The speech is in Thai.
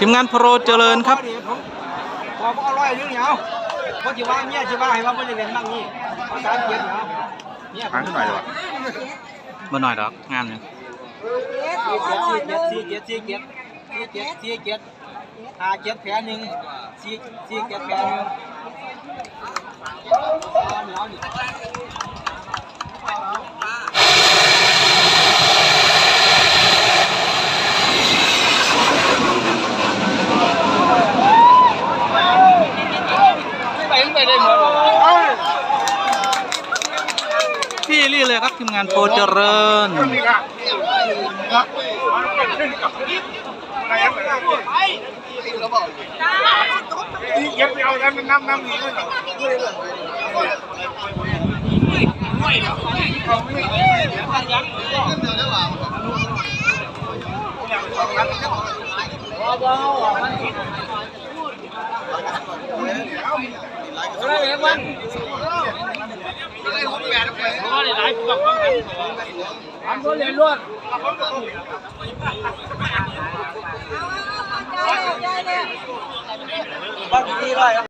ทีมงานโปรเจริญครับพอเอาร้อยนึงเนี่ยเอาเพราะจีว่าเนี่ยจีว่าให้ว่าไม่ได้เล่นนั่งนี่เอาสามเกียรติเอาเนี่ยหางขึ้นหน่อยดีกว่าบ่หน่อยดอกงามอยู่สี่เกียรติสี่เกียรติสี่เกียรติสี่เกียรติสี่เกียรติห้าเกียรติแผลหนึ่งสี่สี่เกียรติแผลหนึ่งเอาเหนียวนี่ ที่นี่เลยครับทีมงานโปรเจริญเย็บไปเอาแล้วมันน้ำน้ำนี้เลย บ้านที่ไร